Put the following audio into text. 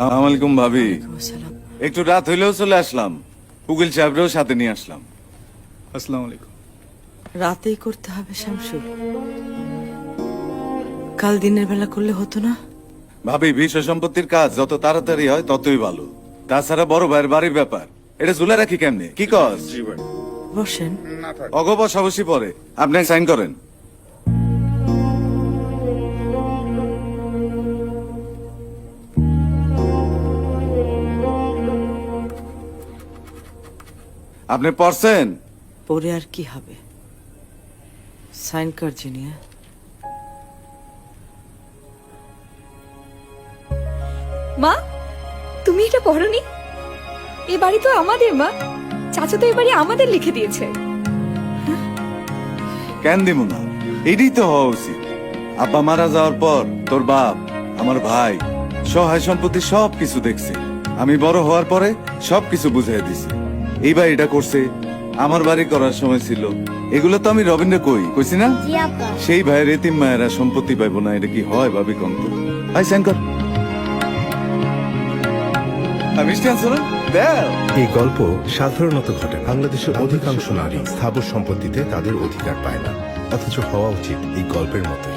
আসসালামু আলাইকুম ভাবি। একটু রাত হইলেও চলে আসলাম। উকিল সাহেবরেও সাথে নিয়ে আসলাম। আসসালামু আলাইকুম। রাতেই করতে হবে কাল দিনের বেলা করলে হতো না? ভাবি বিষয় সম্পত্তির কাজ যত তাড়াতাড়ি হয় ততই ভালো। তাছাড়া বড় ভাইয়ের বাড়ির ব্যাপার। এটা ঝুলে রাখি কেমনে? কি কস? বসেন। অগবস অবশ্যই পরে। আপনি সাইন করেন। আপনি পড়ছেন? পরে আর কি হবে? সাইন কর জিনিয়া মা তুমি এটা পড়নি? এ বাড়ি তো আমাদের মা। চাচা তো এ বাড়ি আমাদের লিখে দিয়েছে। কেন দিব না? এটাই তো হওয়া উচিত। আব্বা মারা যাওয়ার পর তোর বাপ আমার ভাই সহায় সম্পত্তি সব কিছু দেখছে। আমি বড় হওয়ার পরে সব কিছু বুঝিয়ে দিছি। এই বাড়িটা করছে। আমার বাড়ি করার সময় ছিল। এগুলো তো আমি রবীন্দ্র কই কইছি না? সেই ভাইয়ের এতিম মায়েরা সম্পত্তি পাইবো না এটা কি হয় ভাবি কন্ত আই সাইন কর আহ, মিষ্টি আনছো না? দেও। এই গল্প সাধারণত ঘটে বাংলাদেশের অধিকাংশ নারী স্থাবর সম্পত্তিতে তাদের অধিকার পায় না। অথচ হওয়া উচিত এই গল্পের মতোই।